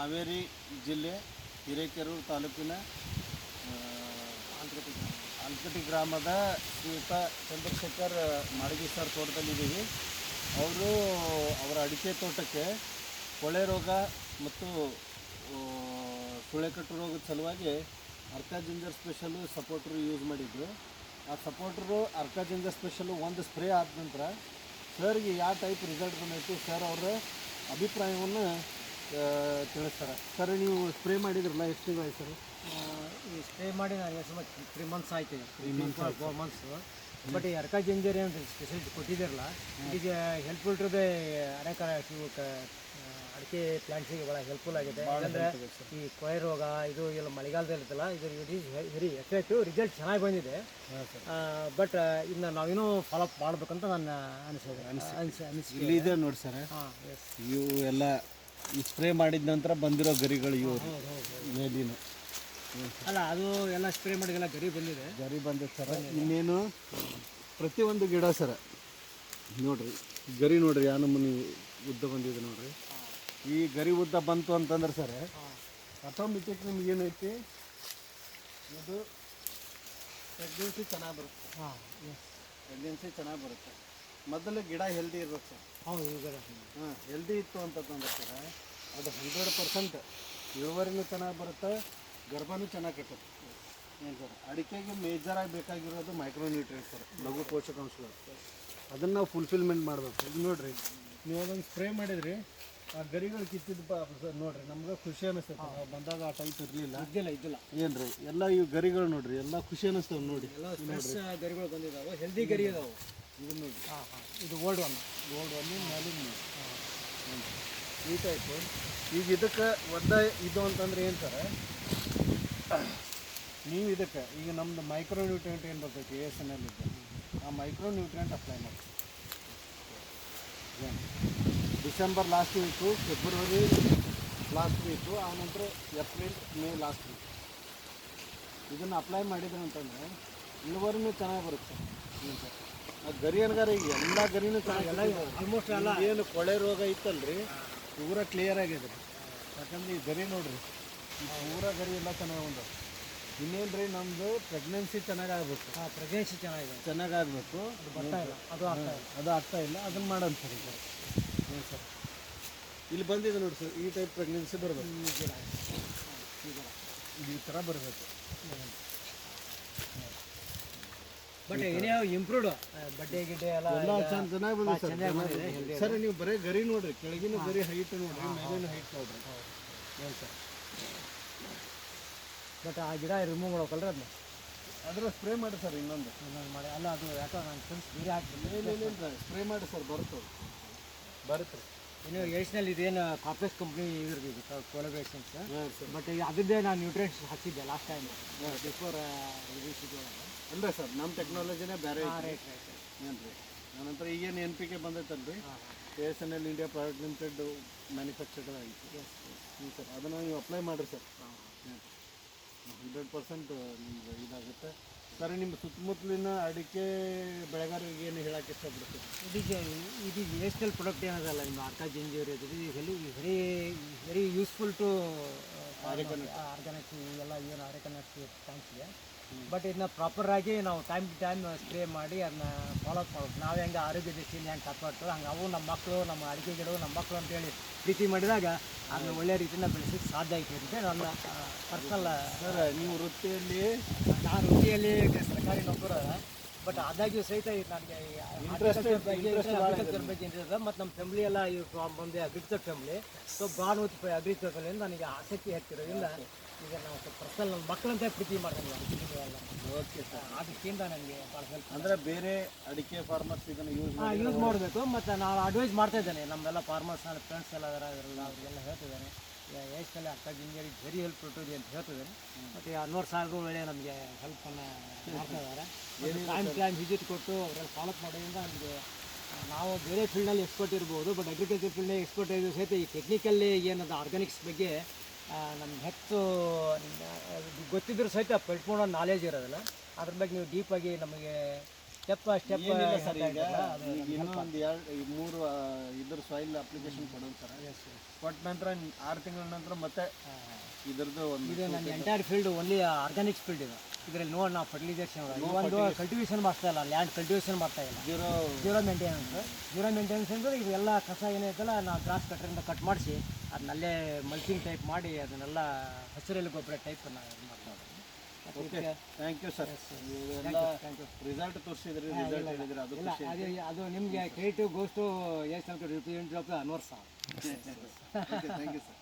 ಹಾವೇರಿ ಜಿಲ್ಲೆ ಹಿರೇಕೆರೂರು ತಾಲೂಕಿನ ಅಲ್ಕಟಿ ಗ್ರಾಮದ ಶ್ರೀಯುತ ಚಂದ್ರಶೇಖರ್ ಮಾಡಗಿ ಸರ್ ತೋಟದಲ್ಲಿದ್ದೀವಿ. ಅವರು ಅವರ ಅಡಿಕೆ ತೋಟಕ್ಕೆ ಕೊಳೆ ರೋಗ ಮತ್ತು ಸುಳೆಕಟ್ಟು ರೋಗದ ಸಲುವಾಗಿ ಅರ್ಕಾ ಜಿಂಜರ್ ಸ್ಪೆಷಲು ಸಪೋರ್ಟ್ರು ಯೂಸ್ ಮಾಡಿದ್ರು. ಆ ಸಪೋರ್ಟ್ರು ಅರ್ಕಾ ಜಿಂಜರ್ ಸ್ಪೆಷಲು ಒಂದು ಸ್ಪ್ರೇ ಆದ ನಂತರ ಸರ್ಗೆ ಯಾವ ಟೈಪ್ ರಿಸಲ್ಟ್ ಬಂದಿತ್ತು ಸರ್ ಅವರ ಅಭಿಪ್ರಾಯವನ್ನು ತಿಳಿಸ್ತಾರೆ. ಸರ್ ನೀವು ಸ್ಪ್ರೇ ಮಾಡಿದ್ರಲ್ಲ ಎಷ್ಟು ತಿಂಗಳು ಸರ್? ಈ ಸ್ಪ್ರೇ ಮಾಡಿ ನಾನು ಎಷ್ಟು ತ್ರೀ ಮಂತ್ಸ್ ಆಯ್ತು. Three months four months but ಈ ಅರ್ಕ ಜಿಂಜರಿ ಅಂತ ಸ್ಪೆಷಲಿಟಿ ಕೊಟ್ಟಿದ್ದಿರಲ್ಲ ಈಗ ಹೆಲ್ಪ್ಫುಲ್ ಟು ದ ಅನೇಕ ಇವು ಕ- ಆ, ಅಡಿಕೆ ಪ್ಲಾಂಟ್ಸಿಗೆ ಭಾಳ ಹೆಲ್ಪ್ಫುಲ್ ಆಗಿದೆ. ಯಾಕಂದರೆ ಈ ಕೊಳೆ ರೋಗ ಇದು ಎಲ್ಲ ಮಳೆಗಾಲದಲ್ಲಿ ಇರುತ್ತಲ್ಲ ಇದು it is very effective result ಚೆನ್ನಾಗಿ ಬಂದಿದೆ. ಬಟ್ ಇನ್ನು ನಾವಿನ್ನೂ ಫಾಲೋಅಪ್ ಮಾಡಬೇಕಂತ ನನ್ನ ಅನಿಸೋದು ಅನಿಸಿ ಅನಿಸಿ ಇಲ್ಲಿ ಇದೆ ನೋಡಿ ಸರ್. ಹಾಂ ಎಸ್ ಇವು ಎಲ್ಲ ಈ ಸ್ಪ್ರೇ ಮಾಡಿದ ನಂತರ ಬಂದಿರೋ ಗರಿಗಳು ಇವರು ಮೇಲಿನ. ಅಲ್ಲ ಅದು ಎಲ್ಲ ಸ್ಪ್ರೇ ಮಾಡಿದೆಲ್ಲ ಗರಿ ಬಂದಿದೆ. ಗರಿ ಬಂದಿದೆ ಸರ. ಇನ್ನೇನು ಪ್ರತಿಯೊಂದು ಗಿಡ ಸರ. ನೋಡ್ರಿ ಗರಿ ನೋಡ್ರಿ ಯಾವ ನಮೂನಿ ಉದ್ದ ಬಂದಿದೆ ನೋಡ್ರಿ. ಈ ಗರಿ ಉದ್ದ ಬಂತು ಅಂತಂದ್ರೆ ಸರ್ ಆಟೋಮೆಟಿಕ್ ನಿಮ್ಗೆ ಏನೈತಿ? ಅದು ಪ್ರೆಗ್ನೆನ್ಸಿ ಚೆನ್ನಾಗಿ ಬರುತ್ತೆ. ಹಾಂ ಪ್ರೆಗ್ನೆನ್ಸಿ ಚೆನ್ನಾಗಿ ಬರುತ್ತೆ. ಮೊದಲು ಗಿಡ ಹೆಲ್ದಿ ಇರ್ಬೇಕು ಸರ್ ಹೌದು ಈಗ ಹಾಂ ಹೆಲ್ದಿ ಇತ್ತು ಅಂತಂದ್ರೆ ಸರ್ ಅದು ಹಂಡ್ರೆಡ್ ಪರ್ಸೆಂಟ್ ಇಳುವರಿನೂ ಚೆನ್ನಾಗಿ ಬರುತ್ತೆ ಗರ್ಭನೂ ಚೆನ್ನಾಗಿ ಕಟ್ಟುತ್ತೆ. ಏನು ಸರ್ ಅಡಿಕೆಗೆ ಮೇಜರಾಗಿ ಬೇಕಾಗಿರೋದು ಮೈಕ್ರೋ ನ್ಯೂಟ್ರಿಯೆಂಟ್ ಸರ್ ಲಘು ಪೋಷಕಾಂಶಗಳು. ಅದನ್ನು ನಾವು ಫುಲ್ಫಿಲ್ಮೆಂಟ್ ಮಾಡಬೇಕು. ಇದು ನೋಡಿರಿ ನೀವು ಅದೊಂದು ಸ್ಪ್ರೇ ಮಾಡಿದ್ರಿ ಆ ಗರಿಗಳು ಕಿತ್ತಿದ್ದು ಬ ಸರ್ ನೋಡ್ರಿ ನಮ್ಗೆ ಖುಷಿ ನಾವು ಬಂದಾಗ ಆ ಟೈಪ್ ಇರಲಿಲ್ಲ. ಇದ್ದಿಲ್ಲ ಇದ್ದಿಲ್ಲ. ಏನು ರೀ ಎಲ್ಲ ಇವು ಗರಿಗಳು ನೋಡ್ರಿ ಎಲ್ಲ ಖುಷಿ ಅನಿಸ್ತವೆ ನೋಡಿ. ಎಲ್ಲ ಗರಿಗಳು ಬಂದಿದ್ದಾವೆ ಹೆಲ್ದಿ ಗರಿ ಇದಾವೆ. ಇದು ನೋಡಿ ಹಾಂ ಹಾಂ. ಇದು ಓಲ್ಡ್ ಒನ್ ಗೋಲ್ಡ್ ಒಂದು ಮ್ಯಾಲಿನ ಈ ಟೈಪು ಈಗ ಇದಕ್ಕೆ ಒದ್ದ ಇದು ಅಂತಂದ್ರೆ ಏನು ಸರ? ನೀವು ಇದಕ್ಕೆ ಈಗ ನಮ್ದು ಮೈಕ್ರೋ ನ್ಯೂಟ್ರಿಯೆಂಟ್ ಏನು ಬರ್ತೈತಿ ಎಸ್ ಎನ್ ಎಲ್ ಇದೆ ಆ ಮೈಕ್ರೋ ನ್ಯೂಟ್ರಿಯೆಂಟ್ ಅಪ್ಲೈ ಮಾಡ್ತೀವಿ. ಏನು? December last week February last week ಆನಂತರ ಏಪ್ರಿಲ್ ಮೇ ಲಾಸ್ಟ್ ವೀಕ್ ಇದನ್ನು ಅಪ್ಲೈ ಮಾಡಿದ್ರೆ ಅಂತಂದರೆ ಇಳುವರಿನೂ ಚೆನ್ನಾಗಿ ಬರುತ್ತೆ. ಸರ್. ಗರಿ ಅನ್ಗಾರ ಈಗ ಎಲ್ಲ ಗರಿನೂ ಚೆನ್ನಾಗಿ ಆಲ್ಮೋಸ್ಟ್ ಎಲ್ಲ ಏನು ಕೊಳೆ ರೋಗ ಇತ್ತಲ್ರಿ? ಪೂರ ಕ್ಲಿಯರ್ ಆಗಿದೆ. ರೀ ಯಾಕಂದ್ರೆ ಈ ಗರಿ ನೋಡ್ರಿ ಪೂರ ಗರಿ ಎಲ್ಲ ಚೆನ್ನಾಗಿ ಒಂದು ಇನ್ನೇನು ರೀ ನಮ್ಮದು ಪ್ರೆಗ್ನೆನ್ಸಿ ಚೆನ್ನಾಗಿ ಆಗ್ಬೇಕು. ಹಾಂ ಪ್ರೆಗ್ನೆನ್ಸಿ ಚೆನ್ನಾಗಿದೆ. ಚೆನ್ನಾಗಿ ಆಗಬೇಕು. ಬರ್ತಾ ಇಲ್ಲ. ಅದು ಆಗ್ತಾ ಇಲ್ಲ. ಅದು ಆಗ್ತಾ ಇಲ್ಲ. ಅದನ್ನು ಮಾಡೋಣ ಸರ್ ಈಗ. ಏನು ಸರ್. ಇಲ್ಲಿ ಬಂದಿದೆ ನೋಡಿ ಸರ್ ಈ ಟೈಪ್ ಪ್ರೆಗ್ನೆನ್ಸಿ ಬರಬೇಕು. ಈ ಥರ ಬರಬೇಕು. ಬಟ್ ಏನೇ ಇಂಪ್ರೂವ್ಡ್ ಬಡ್ಡೆ ಗಿಡ್ಡೆ ಎಲ್ಲ ಎಲ್ಲ ಈಗ ಚೆನ್ನಾಗಿ ಬಂದಿದೆ ಸರ್. ಚೆನ್ನಾಗಿ ಬಂದಿದೆ. ಸರ್ ನೀವು ಬರೀ ಗರಿ ನೋಡ್ರಿ ಕೆಳಗಿನ ಗರಿ ಹೈಟ್ ನೋಡ್ರಿ ಮೇಲಿನ ಹೈಟ್ ನೋಡ್ರಿ. ಏನು ಸರ್? ಬಟ್ ಆ ಗಿಡ ರಿಮೂವ್ ಮಾಡ್ಬೇಕಲ್ರಿ ಅದನ್ನ? ಅದರ ಸ್ಪ್ರೇ ಮಾಡಿ ಸರ್ ಇನ್ನೊಂದು. ಇನ್ನೊಂದು ಮಾಡಿ. ಅಲ್ಲ ಅದು ಯಾಕೋ ನನ್ನ ಫ್ರೆಂಡ್ಸ್ ಬೇರೆ ಹಾಕ್ತೀನಿ ಇಲ್ಲ ಸ್ಪ್ರೇ ಮಾಡಿ ಸರ್ ಬರುತ್ತೆ ಅದು. ಬರುತ್ತೆ. ಇನ್ನು ಏಷ್ನಲ್ಲಿ ಇದೇನು ಕಾಪ್ರೆಸ್ ಕಂಪ್ನಿ ಇದ್ರದ್ದು ಕೊಲಬ್ರೇಷನ್ಸ್ ಹಾಂ ಸರ್. ಬಟ್ ಅದರದ್ದೇ ನಾನು ನ್ಯೂಟ್ರಿಯೆಂಟ್ಸ್ ಹಾಕಿದ್ದೆ ಲಾಸ್ಟ್ ಟೈಮ್ ಬಿಫೋರ್ ಅಲ್ಲ ಸರ್ ನಮ್ಮ ಟೆಕ್ನಾಲಜಿನೇ ಬೇರೆ ಐತಿ ಏನು ರೀ ನಂತರ ಈಗೇನು N P K ಬಂದೈತಲ್ರಿ A S N L India private limited manufacture ಐತಿ ಹ್ಞೂ ಸರ್ ಅದನ್ನು ನೀವು ಅಪ್ಲೈ ಮಾಡಿರಿ ಸರ್. ಹಂಡ್ರೆಡ್ ಪರ್ಸೆಂಟ್ ನಿಮ್ಗೆ ಇದಾಗುತ್ತೆ. ಸರ್ ನಿಮ್ಮ ಸುತ್ತಮುತ್ತಲಿನ ಅಡಿಕೆ ಬೆಳೆಗಾರರಿಗೆ ಏನು ಹೇಳಕ್ಕೆ ಇಷ್ಟಪಡ್ತೀವಿ ಇದೀಗ ಇದು ವೇಸ್ಟಲ್ ಪ್ರಾಡಕ್ಟ್ ಏನದಲ್ಲ ನಿಮ್ಮ ಅರ್ಕ ಜಿಂಜೂರಿ ಇದು very very very useful to organic ಎಲ್ಲ ಏನು ಆರ್ಗಾನಿಕ್ ಪ್ಲಾಂಟ್ಸ್ಗೆ ಬಟ್ ಇದನ್ನ ಪ್ರಾಪರಾಗಿ ನಾವು ಟೈಮ್ ಟು ಟೈಮ್ ಸ್ಪ್ರೇ ಮಾಡಿ ಅದನ್ನ ಫಾಲೋಅಪ್ ಮಾಡ್ಬೇಕು ನಾವು ಹೆಂಗೆ ಆರೋಗ್ಯ ದೃಷ್ಟಿಯಿಂದ ಹೆಂಗೆ ಕಾಪಾಡ್ತೀವಿ ಹಂಗೆ ಅವು ನಮ್ಮ ಮಕ್ಕಳು ನಮ್ಮ ಅಡಿಕೆ ಗಿಡವು ನಮ್ಮ ಮಕ್ಕಳು ಅಂತೇಳಿ ಪ್ರೀತಿ ಮಾಡಿದಾಗ ಅದನ್ನ ಒಳ್ಳೆ ರೀತಿಯಿಂದ ಬೆಳೆಸೋಕ್ಕೆ ಸಾಧ್ಯ ಐತೆ ಅಂತ ನನ್ನ ಪರ್ಸನಲ್ ಸರ್ ನೀವು ವೃತ್ತಿಯಲ್ಲಿ ನಾನು ವೃತ್ತಿಯಲ್ಲಿ ಸರ್ಕಾರಿ ನೌಕರ ಬಟ್ ಆದಾಗ್ಯೂ ಸಹಿತ ನನಗೆ. ಅಗ್ರಿಕಲ್ಚರ್ ಬಗ್ಗೆ ಇಂಟ್ರೆಸ್ಟ್ ಮತ್ತು ನಮ್ಮ ಫ್ಯಾಮಿಲಿ ಎಲ್ಲ ಬಂದೆ agriculture family so broad with agriculture ನನಗೆ ಆಸಕ್ತಿ ಹೆಚ್ಚಿರೋದ್ರಿಂದ ಈಗ ನಾವು ಸ್ವಲ್ಪ ಪರ್ಸನಲ್ ನಮ್ಮ ಮಕ್ಕಳಂತ ಪ್ರೀತಿ ಮಾಡ್ತೀನಿ ಅಡಿಕೆ ಓಕೆ ಸರ್ ಅದಕ್ಕಿಂತ ನನಗೆ ಭಾಳ ಹೆಲ್ಪ್ ಅಂದರೆ ಬೇರೆ ಅಡಿಕೆ ಫಾರ್ಮರ್ಸ್ ಇದನ್ನು ಯೂಸ್ ಮಾಡಿ ಯೂಸ್ ಮಾಡಬೇಕು ಮತ್ತು ನಾನು ಅಡ್ವೈಸ್ ಮಾಡ್ತಾ ಇದ್ದೇನೆ. ನಮ್ಮೆಲ್ಲ ಫಾರ್ಮರ್ಸ್ ನನ್ನ ಫ್ರೆಂಡ್ಸ್ ಎಲ್ಲ ಅದರ ಅವರೆಲ್ಲ ಅವ್ರಿಗೆಲ್ಲ ಹೇಳ್ತಿದ್ದೇನೆ ಏಜ್ನಲ್ಲಿ ಅಕ್ಕ ಜಿಂಜರಿಗೆ ವೆರಿ ಹೆಲ್ಪ್ ಕೊಟ್ಟಿದೆ ಅಂತ ಹೇಳ್ತಿದ್ದೇನೆ ಮತ್ತು ಹನ್ನೂರು ಸಾವಿರ ಒಳ್ಳೆ ನಮಗೆ ಹೆಲ್ಪನ್ನು ಮಾಡ್ತಾ ಇದ್ದಾರೆ. ಟೈಮ್ ಟೈಮ್ ವಿಸಿಟ್ ಕೊಟ್ಟು ಅವರೆಲ್ಲ ಫಾಲೋಅಪ್ ಮಾಡೋದ್ರಿಂದ ನಮಗೆ ನಾವು ಬೇರೆ ಫೀಲ್ಡಲ್ಲಿ ಎಕ್ಸ್ಪರ್ಟ್ ಇರ್ಬೋದು ಬಟ್ ಅಗ್ರಿಕಲ್ಚರ್ ಫೀಲ್ಡ್ನಾಗ ಎಕ್ಸ್ಪರ್ಟ್ ಇದ್ದು ಸಹಿತ ಈ ಟೆಕ್ನಿಕಲ್ಲಿ ಏನದು ಆರ್ಗಾನಿಕ್ಸ್ ಬಗ್ಗೆ ನಮ್ಗೆ ಹೆಚ್ಚು ಗೊತ್ತಿದ್ರೂ ಸಹಿತ ಪರಿಪೂರ್ಣ ನಾಲೆಜ್ ಇರೋದಿಲ್ಲ. ಅದ್ರ ಬಗ್ಗೆ ನೀವು ಡೀಪಾಗಿ ನಮಗೆ ಸ್ಟೆಪ್ ಸ್ಟೆಪ್ ಸರ್ ಈಗ ಇನ್ನೂ ಇನ್ನೊಂದು ಎರಡು ಮೂರು ಇದ್ರ ಸಾಯಿಲ್ ಅಪ್ಲಿಕೇಶನ್ ಕೊಡೋದು ಸರ್. ಕೊಟ್ಟ ನಂತರ ಆರು ತಿಂಗಳ ನಂತರ ಮತ್ತೆ ಇದ್ರದ್ದು ಒಂದು ಇದು ನನ್ನ entire field only organic field ಇದು. ಇದರಲ್ಲಿ ನೋಡಿ ನಾವು ಫರ್ಟಿಲೈಸೇಷನ್ ಒಂದು ಕಲ್ಟಿವೇಷನ್ ಮಾಡ್ತಾ ಇಲ್ಲ ಲ್ಯಾಂಡ್ ಕಲ್ಟಿವೇಷನ್ ಮಾಡ್ತಾ ಇಲ್ಲ. Zero zero maintenance zero maintenance ಅಂದರೆ ಇವೆಲ್ಲ ಕಸ ಏನೈತಲ್ಲ ನಾವು ಗ್ರಾಸ್ ಕಟ್ಟರಿಂದ ಕಟ್ ಮಾಡಿಸಿ ಅದನ್ನಲ್ಲೇ ಮಲ್ಚಿಂಗ್ ಟೈಪ್ ಮಾಡಿ ಅದನ್ನೆಲ್ಲ ಹಸಿರಲ್ಲಿ ಗೊಬ್ಬರ ಟೈಪ್ ನಾವು ಇದು ಮಾಡ್ತಾ okay thank you sir result ತೋರಿಸಿದ್ರಿ result ಹೇಳಿದ್ರಿ ಅದು ನಿಮ್ಗೆ ಅದು ಅದು ನಿಮಗೆ ಕ್ರಿಯೇಟಿವ್ ಗೋಸ್ಟು ಎಷ್ಟು ಅಂತ represent of Anwar sir thank you sir